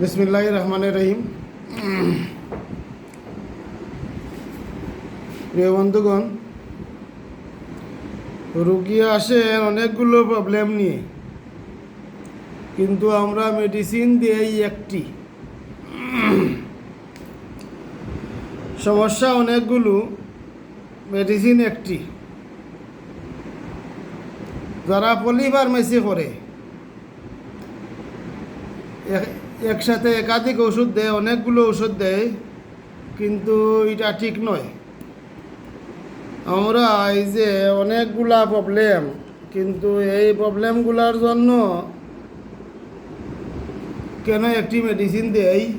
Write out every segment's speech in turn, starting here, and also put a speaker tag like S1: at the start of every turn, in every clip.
S1: বিসমিল্লাহ রহমানের রহিম প্রিয় বন্ধুগণ, রুগী আসেন অনেকগুলো প্রবলেম নিয়ে, কিন্তু আমরা মেডিসিন দিয়েই একটি। সমস্যা অনেকগুলো মেডিসিন একটি। যারা পলিফার্মেসি করে একসাথে একাধিক ওষুধ দেয় অনেকগুলো ওষুধ দেয় কিন্তু এটা ঠিক নয়। আমরা এই যে অনেকগুলা প্রবলেম কিন্তু এই প্রবলেমগুলোর জন্য কেন একটি মেডিসিন দেয়?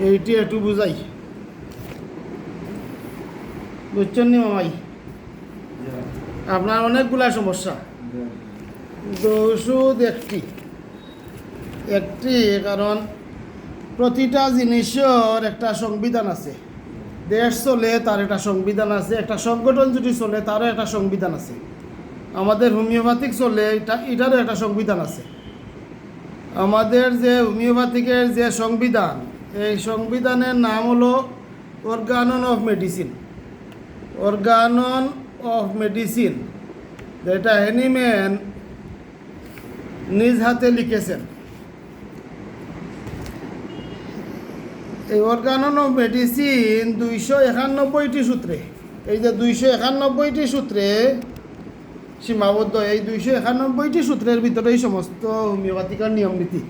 S1: এইটি একটু বুঝাই। বুঝছেন নি মামাই? আপনার অনেকগুলা সমস্যা। কিন্তু ওষুধ একটি। একটি, কারণ প্রতিটা জিনিসের একটা সংবিধান আছে। দেশ চলে, তার একটা সংবিধান আছে। একটা সংগঠন যদি চলে, তারও একটা সংবিধান আছে। আমাদের হোমিওপ্যাথিক চলে, এটা, এটারও একটা সংবিধান আছে। আমাদের যে হোমিওপ্যাথিকের যে সংবিধান, এই সংবিধানের নাম হলো organon of medicine organon of medicine যেটা হ্যানিম্যান নিজ হাতে লিখেছেন। এই অর্গানন অফ মেডিসিন দুইশো একানব্বইটি সূত্রে। এই যে দুইশো একানব্বইটি সূত্রে সীমাবদ্ধ, এই দুইশো একানব্বইটি সূত্রের ভিতরে এই সমস্ত হোমিওপ্যাথিকার নিয়ম নীতি।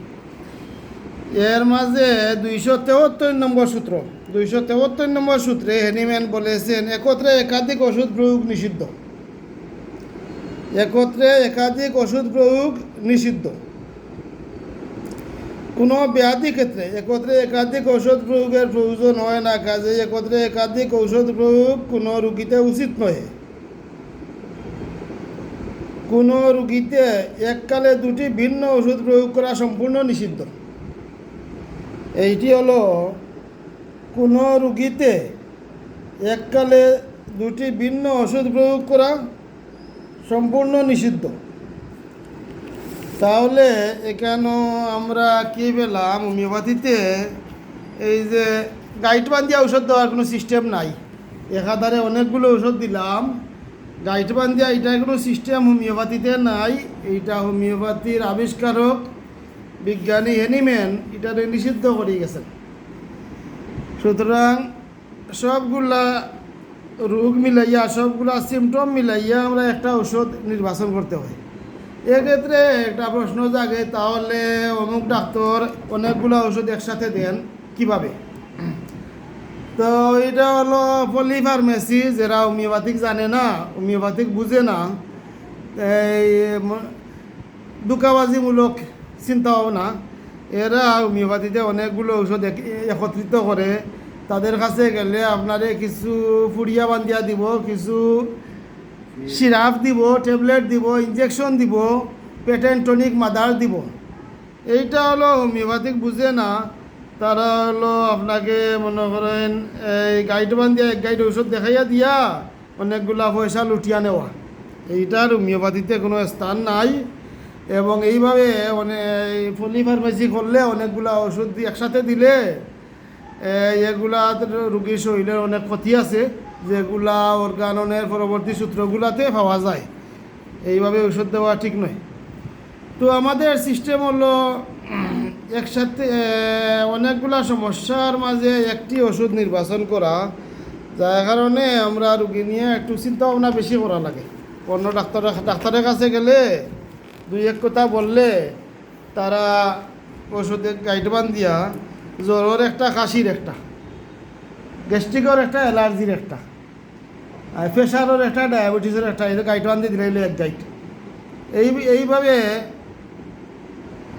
S1: এর মাঝে দুইশো তেহত্তর নম্বর সূত্র। দুইশো তেহত্তর নম্বর সূত্রে হ্যানিম্যান বলেছেন, একত্রে একাধিক ওষুধ প্রয়োগ নিষিদ্ধ। একত্রে একাধিক ওষুধ প্রয়োগ নিষিদ্ধ। কোনো ব্যাধি ক্ষেত্রে, একত্রে একাধিক ঔষধ প্রয়োগের প্রয়োজন হয় না, কাজে একত্রে একাধিক ঔষধ প্রয়োগ কোনো রুগীতে উচিত নয়। কোনো রুগীতে এককালে দুটি ভিন্ন ওষুধ প্রয়োগ করা সম্পূর্ণ নিষিদ্ধ। এইটি হলো, কোনো রুগীতে এককালে দুটি ভিন্ন ওষুধ প্রয়োগ করা সম্পূর্ণ নিষিদ্ধ। তাহলে এখানে আমরা কি পেলাম? হোমিওপ্যাথিতে এই যে গাইড বান্ধিয়া ঔষধ দেওয়ার কোনো সিস্টেম নাই। একাধারে অনেকগুলো ঔষধ দিলাম। গাইড বান্ধিয়া এটার কোনো সিস্টেম হোমিওপ্যাথিতে নাই। এইটা হোমিওপ্যাথির আবিষ্কারক, বিজ্ঞানী হ্যানিম্যান এটা নিষিদ্ধ করে গেছেন। সুতরাং সবগুলা রোগ মিলাইয়া, সবগুলা সিমটম মিলাইয়া আমরা একটা ওষুধ নির্বাচন করতে হয়। এক্ষেত্রে একটা প্রশ্ন জাগে, তাহলে অমুক ডাক্তার অনেকগুলো ওষুধ একসাথে দেন, কীভাবে? তো এটা হলো পলি ফার্মেসি যারা হোমিওপ্যাথিক জানে না হোমিওপ্যাথিক বুঝে না, এই দুকাবাজিমূলক চিন্তা ভাবনা এরা হোমিওপ্যাথিতে অনেকগুলো ঔষধ একত্রিত করে, তাদের কাছে গেলে আপনারে কিছু ফুড়িয়া বান্ধিয়া দিব, কিছু সিরাপ দিব, ট্যাবলেট দিব ইঞ্জেকশন দিব, পেটেন্ট টনিক, মাদার দিব। এইটা হলো হোমিওপ্যাথিক বুঝে না, তারা হলো আপনাকে মনে করেন, এই গাইড বান্ধিয়া এক গাইড ঔষধ দেখাইয়া দিয়া অনেকগুলা পয়সা লুটিয়া নেওয়া। এইটার হোমিওপ্যাথিতে কোনো স্থান নাই এবং এইভাবে অনেক পলি ফার্মেসি করলে অনেকগুলা ওষুধ একসাথে দিলে এগুলা রুগীর শরীরের অনেক ক্ষতি আছে, যেগুলা অর্গাননের পরবর্তী সূত্রগুলাতে পাওয়া যায়। এইভাবে ওষুধ দেওয়া ঠিক নয়। তো আমাদের সিস্টেম হলো, একসাথে অনেকগুলা সমস্যার মাঝে একটি ওষুধ নির্বাচন করা, যার কারণে আমরা রুগী নিয়ে একটু চিন্তা ভাবনা বেশি করা লাগে। অন্য ডাক্তার, ডাক্তারের কাছে গেলে, দুই এক কথা বললে, তারা ওষুধের গাইডবান দিয়া জ্বরের একটা কাশির একটা গ্যাস্ট্রিকের একটা অ্যালার্জির একটা আর প্রেশারের একটা ডায়াবেটিসের একটা এই গাইডবান দিয়ে দিলে এক গাইড এই, এইভাবে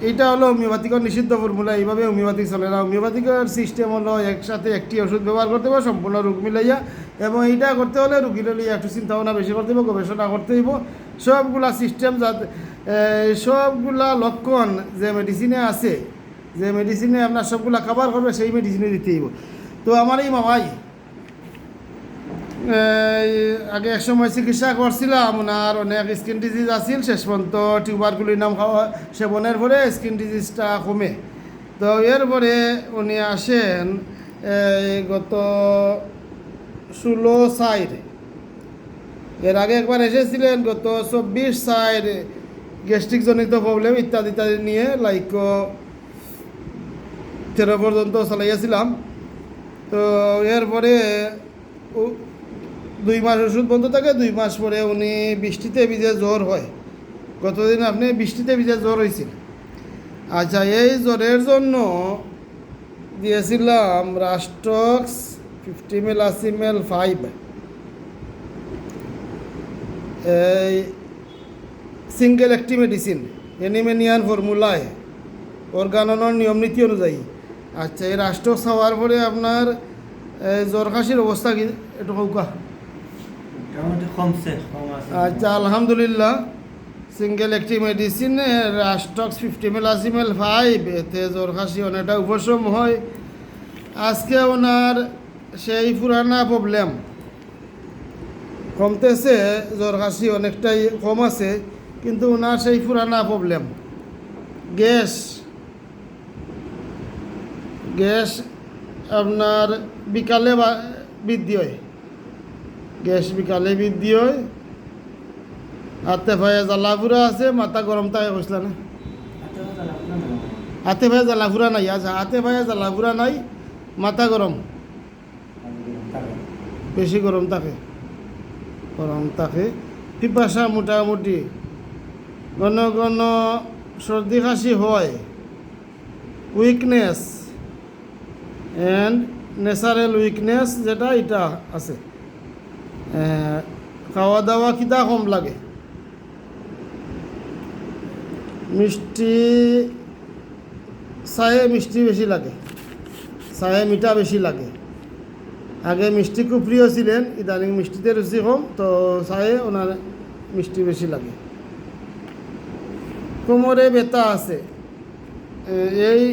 S1: এইটা হলো হোমিওপ্যাথিকের নিষিদ্ধ ফর্মুলা এইভাবে হোমিওপ্যাথিক চলে না। হোমিওপ্যাথিকের সিস্টেম হলো একসাথে একটি ওষুধ ব্যবহার করতে হবে, সম্পূর্ণ রোগ মিলাইয়া, এবং এইটা করতে হলে রুগীর লিয়ে একটু চিন্তা ভাবনা বেশি করতে হবে গবেষণা করতে হইব। সবগুলা সিস্টেম যাতে সবগুলা লক্ষণ যে মেডিসিনে আছে যে মেডিসিনে আপনার সবগুলা খাবার করবে, সেই মেডিসিনে দিতে হইব। তো আমার এই মামাই আগে এক সময় চিকিৎসা করছিলাম, ওনার অনেক স্কিন ডিজিজ আছিল, শেষ পর্যন্ত টিউবারগুলির নাম খাওয়া সেবনের পরে স্কিন ডিজিজটা কমে। তো এরপরে উনি আসেন গত ষোলো সাইড এর আগে একবার এসেছিলেন, গত চব্বিশ সাইড গ্যাস্ট্রিক জনিত প্রবলেম ইত্যাদি ইত্যাদি নিয়ে লাইক তেরো পর্যন্ত চালাইয়াছিলাম। তো এরপরে দুই মাস ওষুধ বন্ধ থাকে, দুই মাস পরে উনি বৃষ্টিতে ভিজে জ্বর হয়। গতদিন আপনি বৃষ্টিতে ভিজে জ্বর হয়েছিল আচ্ছা এই জ্বরের জন্য দিয়েছিলাম রাস্টক্স ফিফটি মেল আশি মেল ফাইভ এই সিঙ্গেল একটি মেডিসিন অ্যানিমেনিয়ান ফর্মুলায় অর্গাননের নিয়ম নীতি অনুযায়ী। আচ্ছা এই রাষ্ট্র খাওয়ার পরে আপনার এই জ্বর কাশির অবস্থা কি? একটু কৌকা আচ্ছা আলহামদুলিল্লাহ। সিঙ্গেল একটি মেডিসিন রাস্টক্স ফিফটি মেল আশি মেল ফাইভ এতে জ্বর কাশি অনেকটা উপশম হয়। আজকে ওনার সেই পুরানা প্রবলেম কমতেছে জ্বর কাশি অনেকটাই কম আছে কিন্তু ওনার সেই পুরানা প্রবলেম গ্যাস গ্যাস আপনার বিকালে বৃদ্ধি হয়। গ্যাস বিকালে বৃদ্ধি হয়। হাতে ভাইয়ে জ্বালাফুরা আছে, মাথা গরম থাকে কইসলা না? হাতে ভাইয়ে জ্বালাফুরা নাই আচ্ছা হাতে ভাইয়ে জ্বালাফুরা নাই, মাথা গরম। বেশি গরম থাকে। গরম থাকে। পিপাসা মোটামুটি। ঘন ঘন সর্দি কাশি হয়। উইকনেস। অ্যান্ড ন্যাচারাল উইকনেস যেটা, এটা আছে। খাওয়া দাওয়া কিতা কম লাগে? মিষ্টি চায়ে মিষ্টি বেশি লাগে। চায়ে মিঠা বেশি লাগে। আগে মিষ্টি খুব প্রিয় ছিলেন, ইদানিং মিষ্টিতে রুচি কম, তো চায়ে ওনার মিষ্টি বেশি লাগে। কোমরে ব্যথা আছে। এই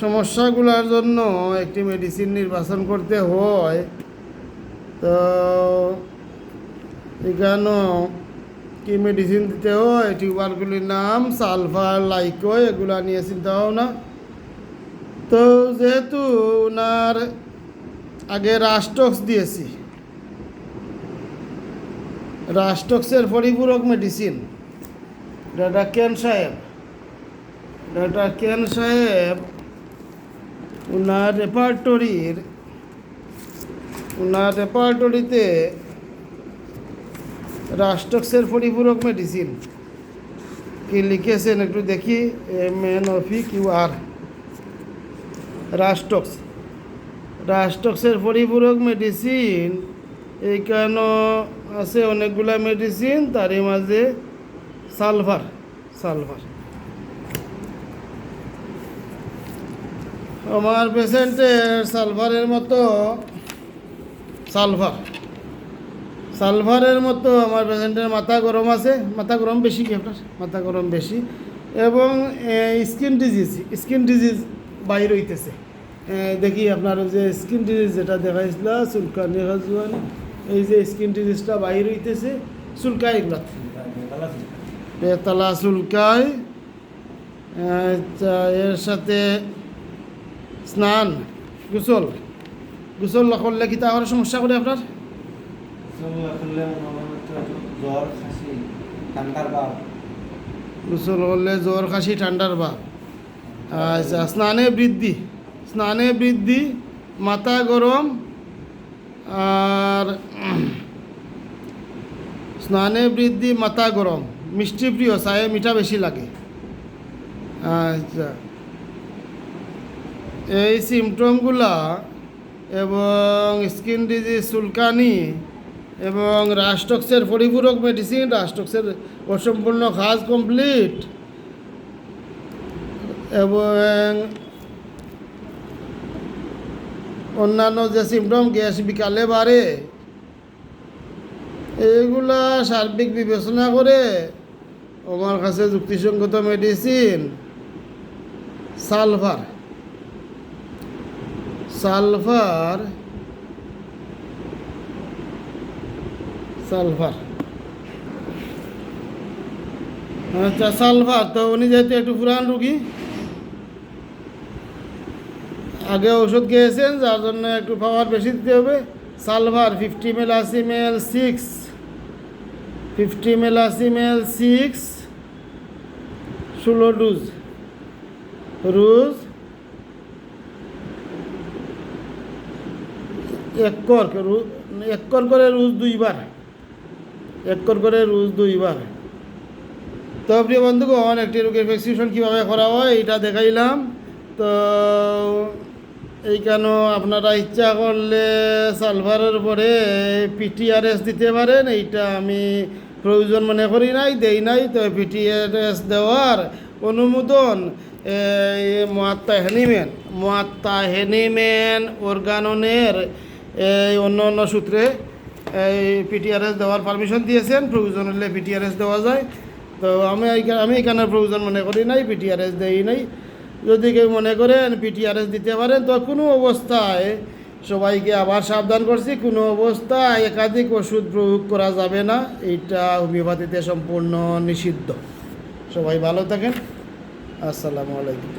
S1: সমস্যাগুলোর জন্য একটি মেডিসিন নির্বাচন করতে হয়। তো এখানেও কি মেডিসিন দিতে হয়? টিউবারগুলির নাম সালফার লাইকো এগুলা নিয়ে চিন্তা ভাবনা। তো যেহেতু ওনার আগে রাস্টক্স দিয়েছি রাস্টক্সের পরিপূরক মেডিসিন ডাটা কেন সাহেব ডাটা কেন সাহেব ওনার রেপার্টরির ওনার রেপার্টরিতে রাষ্ট্রক্সের পরিপূরক মেডিসিন কি লিখেছেন একটু দেখি, এম এন অফি কিউ আর। রাস্টক্স রাস্টক্সের পরিপূরক মেডিসিন এইখানে আছে অনেকগুলা মেডিসিন তারই মাঝে সালফার সালফার আমার পেশেন্টের সালফারের মতো সালফার সালফারের মতো আমার পেশেন্টের মাথা গরম আছে, মাথা গরম বেশি কি আপনার? মাথা গরম বেশি। এবং স্কিন ডিজিজ স্কিন ডিজিজ বাইর হইতেছে। দেখি আপনার যে স্কিন ডিজিজ যেটা দেখাইছিল চুলকানি হাজুয়ানি এই যে স্কিন ডিজিজটা বাইর হইতেছে, চুলকায় এগুলা। বেতলা চুলকায় এর সাথে স্নান গোসল। গোসল করলে কি তা সমস্যা করে আপনার? গোসল করলে জ্বর কাশি ঠান্ডার ভাব। আচ্ছা স্নানে বৃদ্ধি। স্নানে বৃদ্ধি মাথা গরম আর স্নানে বৃদ্ধি মাথা গরম। মিষ্টি প্রিয় চায়ে মিঠা বেশি লাগে। আচ্ছা। এই সিমটমগুলা এবং স্কিন ডিজিজ চুলকানি এবং রাস্টক্সের পরিপূরক মেডিসিন রাস্টক্সের অসম্পূর্ণ কাজ কমপ্লিট এবং অন্যান্য যে সিমটম গ্যাস বিকালে বাড়ে। এইগুলা সার্বিক বিবেচনা করে আমার কাছে যুক্তিসঙ্গত মেডিসিন সালফার। সালফার সালফার আচ্ছা সালফার তো উনি যেহেতু একটু পুরান রুগী, আগে ওষুধ খেয়েছেন, যার জন্য একটু পাওয়ার বেশি দিতে হবে। সালভার ফিফটি মেল আশি মেল সিক্স ফিফটি মেল আশি মেল সিক্স ষোলো ডুজ রুজ একর রু- একর করে রুজ দুইবার। একর করে রুজ দুইবার। তো প্রিয় বন্ধুগণ, একটি রোগের ভ্যাকসিনেশন কীভাবে করা হয়, এটা দেখাইলাম। তো এই কেন আপনারা ইচ্ছা করলে সালভারের পরে পিটিআরএস দিতে পারেন, এইটা আমি প্রয়োজন মনে করি নাই, দেই নাই, তো পিটিআরএস দেওয়ার অনুমোদন মহাত্মা হেনিম্যান মহাত্মা হেনিম্যান অর্গাননের এই অন্য অন্য সূত্রে এই পিটিআরএস দেওয়ার পারমিশন দিয়েছেন, প্রয়োজন হলে পিটিআরএস দেওয়া যায়। তো আমি আমি এখানে প্রয়োজন মনে করি নাই পিটিআরএস দেই নাই। যদি কেউ মনে করেন পিটিআরএস দিতে পারেন, তো কোনো অবস্থায় সবাইকে আবার সাবধান করছি, কোনো অবস্থায় একাধিক ওষুধ প্রয়োগ করা যাবে না। এইটা হোমিওপ্যাথিতে সম্পূর্ণ নিষিদ্ধ। সবাই ভালো থাকেন। আসসালামু আলাইকুম।